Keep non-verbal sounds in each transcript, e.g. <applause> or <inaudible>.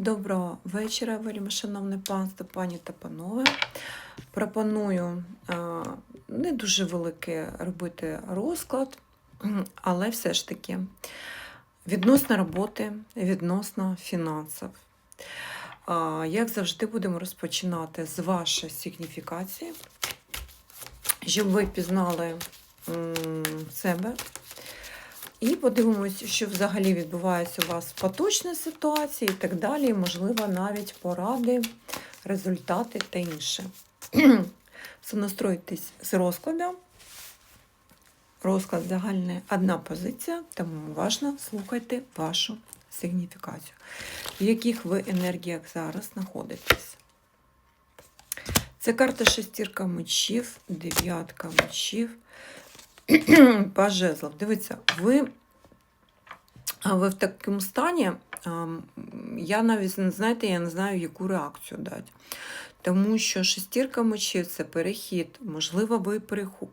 Доброго вечора, вельми шановне панство, пані та панове. Пропоную е, не дуже великий робити розклад, але все ж таки відносно роботи, відносно фінансів. Е, Як завжди, будемо розпочинати з вашої сигніфікації, щоб ви пізнали себе. І подивимось, що взагалі відбувається у вас в поточній ситуації і так далі. і, Можливо, навіть поради, результати та інше. <clears throat> Сонастройтесь з розкладом. Розклад загальний одна позиція, тому уважно слухайте вашу сигніфікацію, в яких ви енергіях зараз знаходитесь. Це карта шестірка мечів, дев'ятка мечів. <clears throat> Паж жезлов. Дивіться, ви, ви в такому стані, я навіть знаєте, я не знаю, яку реакцію дати. Тому що шестірка мечів це перехід. Можливо, ви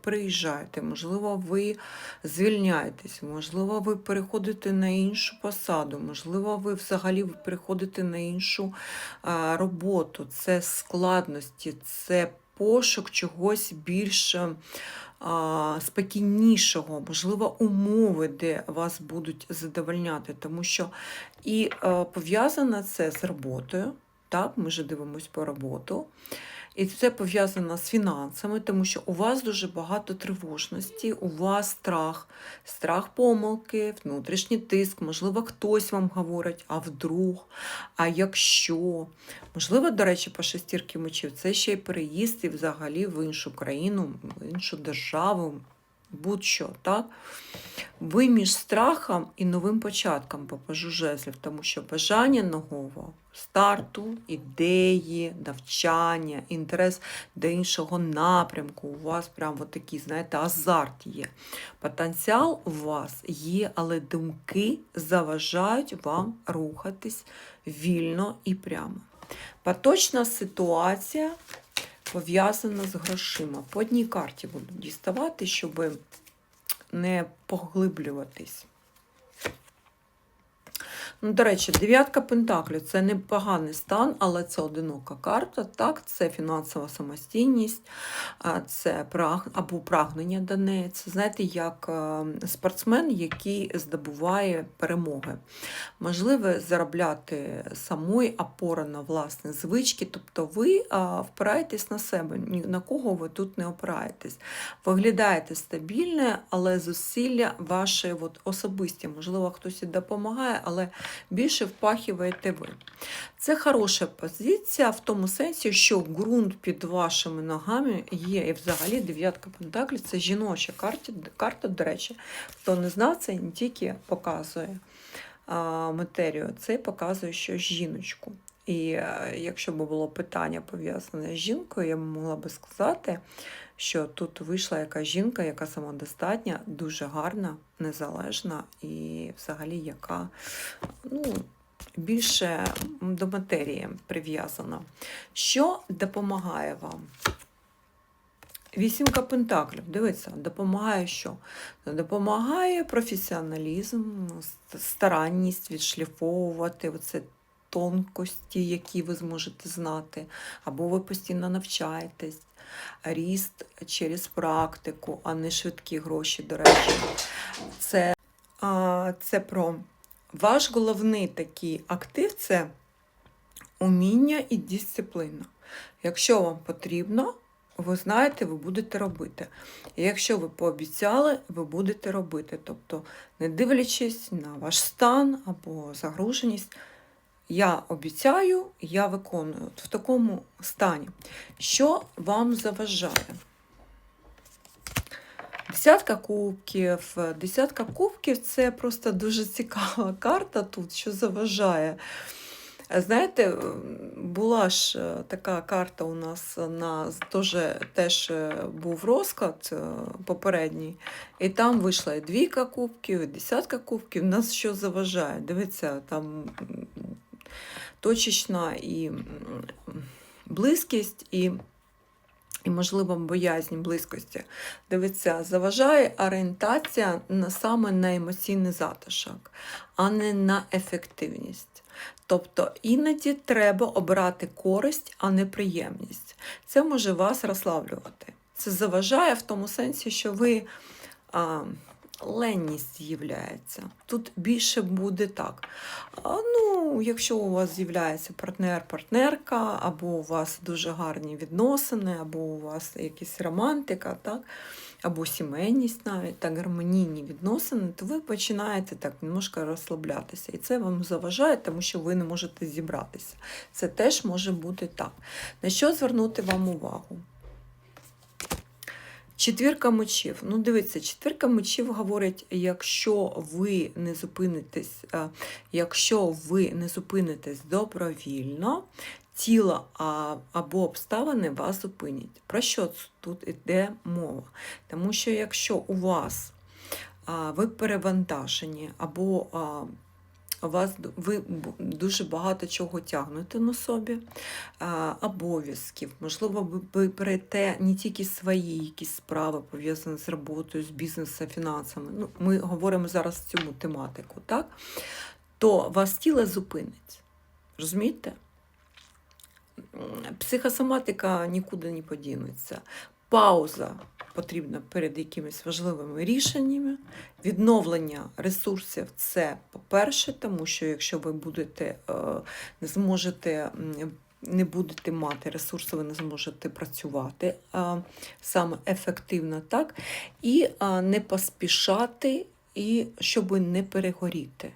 переїжджаєте, можливо, ви звільняєтесь, можливо, ви переходите на іншу посаду, можливо, ви взагалі переходите на іншу роботу. Це складності, це пошук чогось більш а, спокійнішого, можливо, умови, де вас будуть задовольняти, тому що і е, пов'язано це з роботою. Так, ми ж дивимося по роботу. І це пов'язано з фінансами, тому що у вас дуже багато тривожності, у вас страх, страх помилки, внутрішній тиск, можливо, хтось вам говорить, а вдруг, а якщо. Можливо, до речі, по шестірки мечів це ще й переїзд і взагалі в іншу країну, в іншу державу, будь-що, так? Ви між страхом і новим початком попажу жезлів, тому що бажання нового старту, ідеї, навчання, інтерес до іншого напрямку. У вас прям такий, знаєте, азарт є. Потенціал у вас є, але думки заважають вам рухатись вільно і прямо. Поточна ситуація пов'язана з грошима. По одній карті буду діставати, щоб не поглиблюватись. Ну, до речі, дев'ятка пентаклів це непоганий стан, але це одинока карта. Так, це фінансова самостійність, це праг... або прагнення до неї. Це знаєте, як е, спортсмен, який здобуває перемоги. Можливо, заробляти самої опора на власні звички, тобто ви впираєтесь на себе, ні на кого ви тут не опираєтесь. Виглядаєте стабільне, але зусилля ваші от, особисті. Можливо, хтось і допомагає, але більше впахиваєте ви. Це хороша позиція в тому сенсі, що ґрунт під вашими ногами є. І взагалі дев'ятка пентаклів це жіноча карта, карта, до речі. Хто не знав, це не тільки показує матерію, це показує, що жіночку. І е, якщо б було питання пов'язане з жінкою, я б могла би сказати, що тут вийшла яка жінка, яка самодостатня, дуже гарна, незалежна і взагалі яка ну, більше до матерії прив'язана. Що допомагає вам? Вісімка пентаклів, дивіться, допомагає що? Допомагає професіоналізм, старанність відшліфовувати оце тонкості, які ви зможете знати, або ви постійно навчаєтесь. Ріст через практику, а не швидкі гроші, до речі. Це, а, це про ваш головний такий актив це уміння і дисципліна. Якщо вам потрібно, ви знаєте, ви будете робити. І якщо ви пообіцяли, ви будете робити. Тобто, не дивлячись на ваш стан або загруженість, я обіцяю, я виконую в такому стані. Що вам заважає? Десятка кубків. Десятка кубків це просто дуже цікава <laughs> карта тут, що заважає. Знаєте, була ж е, така карта у нас на теж, теж е, був розклад е, попередній, і там вийшла і двійка кубків, і десятка кубків. Нас що заважає? Дивіться, там точечна і близькість, і, і можливо, боязнь близькості. Дивіться, заважає орієнтація на саме на емоційний затишок, а не на ефективність. Тобто іноді треба обрати користь, а не приємність. Це може вас розслаблювати. Це заважає в тому сенсі, що ви а, ленність з'являється. Тут більше буде так. Ну, якщо у вас з'являється партнер, партнерка, або у вас дуже гарні відносини, або у вас якась романтика, так? або сімейність навіть так, гармонійні відносини, то ви починаєте так немножко розслаблятися. І це вам заважає, тому що ви не можете зібратися. Це теж може бути так. На що звернути вам увагу? Четвірка мечів. Ну, дивіться, четвірка мечів говорить, якщо ви не зупинитесь, е, якщо ви не зупинитесь добровільно, тіло або обставини вас зупинять. Про що тут йде мова? Тому що якщо у вас ви перевантажені, або вас ви дуже багато чого тягнете на собі, обов'язків, можливо, ви- берете не тільки свої якісь справи пов'язані з роботою, з бізнесом, фінансами. Ну, ми говоримо зараз цю тематику, так? То вас тіло зупинить. Розумієте? Психосоматика нікуди не подінеться. Пауза потрібна перед якимись важливими рішеннями. Відновлення ресурсів це по-перше, тому що якщо ви будете е, не зможете. Не будете мати ресурси, ви не зможете працювати а, саме ефективно, так? І а, не поспішати, і щоб не перегоріти.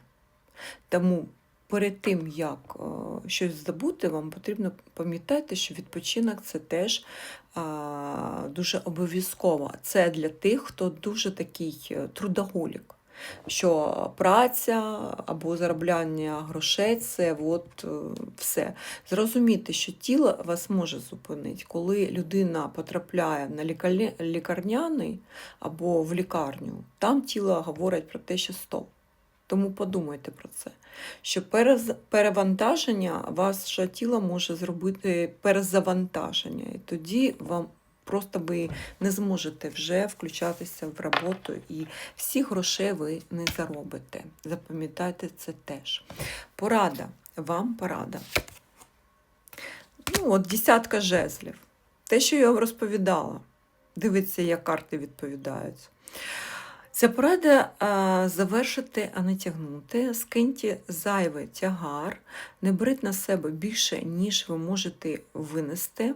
Тому перед тим, як е, щось здобути, вам потрібно пам'ятати, що відпочинок це теж а, дуже обов'язково. Це для тих, хто дуже такий е, трудоголік. Що праця або заробляння грошей це от е, все. Зрозуміти, що тіло вас може зупинити, коли людина потрапляє на лікарняний або в лікарню, там тіло говорить про те, що стоп. Тому подумайте про це. Що перевантаження ваше тіло може зробити перезавантаження, і тоді вам просто ви не зможете вже включатися в роботу і всіх грошей ви не заробите. Запам'ятайте це теж. Порада. Вам порада. Ну, от десятка жезлів. Те, що я вам розповідала. Дивіться, як карти відповідають. Це порада завершити, а не тягнути. Скиньте зайвий тягар, не беріть на себе більше, ніж ви можете винести.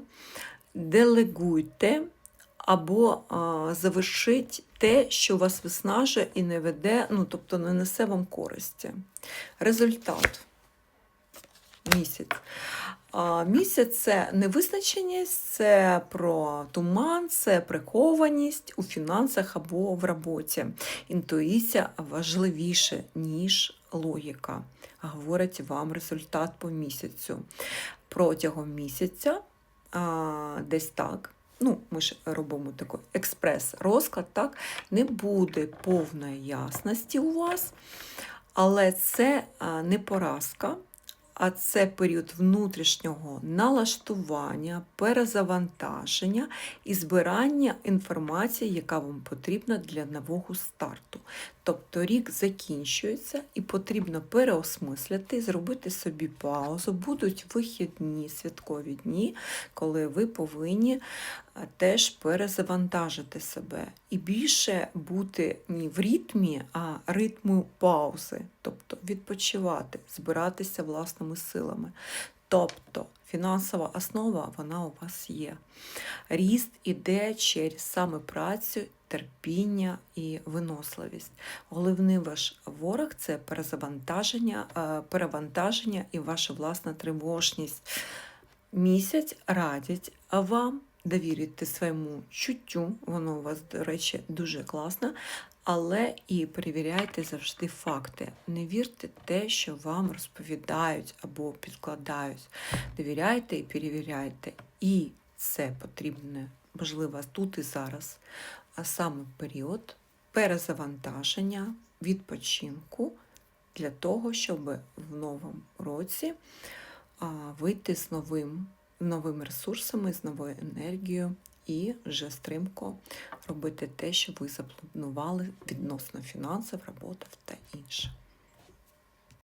Делегуйте або завершіть те, що вас виснажує і не веде, ну, тобто не несе вам користі. Результат. Місяць. Місяць це невизначеність, це про туман, це прихованість у фінансах або в роботі. Інтуїція важливіше, ніж логіка. Говорить вам результат по місяцю. Протягом місяця а, десь так. Ну, ми ж робимо такий експрес-розклад, так, не буде повної ясності у вас, але це не поразка, а це період внутрішнього налаштування, перезавантаження і збирання інформації, яка вам потрібна для нового старту. Тобто рік закінчується і потрібно переосмислити, зробити собі паузу. Будуть вихідні святкові дні, коли ви повинні теж перезавантажити себе і більше бути не в ритмі, а ритму паузи, тобто відпочивати, збиратися власними силами. Тобто фінансова основа вона у вас є. Ріст іде через саме працю, терпіння і виносливість. Головний ваш ворог це перезавантаження, е, перевантаження і ваша власна тривожність. Місяць радять вам довірити своєму чуттю, воно у вас, до речі, дуже класне, але і перевіряйте завжди факти. Не вірте те, що вам розповідають або підкладають. Довіряйте і перевіряйте. І це потрібне, можливо, тут і зараз, а саме період перезавантаження, відпочинку для того, щоб в новому році вийти з новим, новими ресурсами, з новою енергією і вже стримко робити те, що ви запланували відносно фінансів, роботи та інше.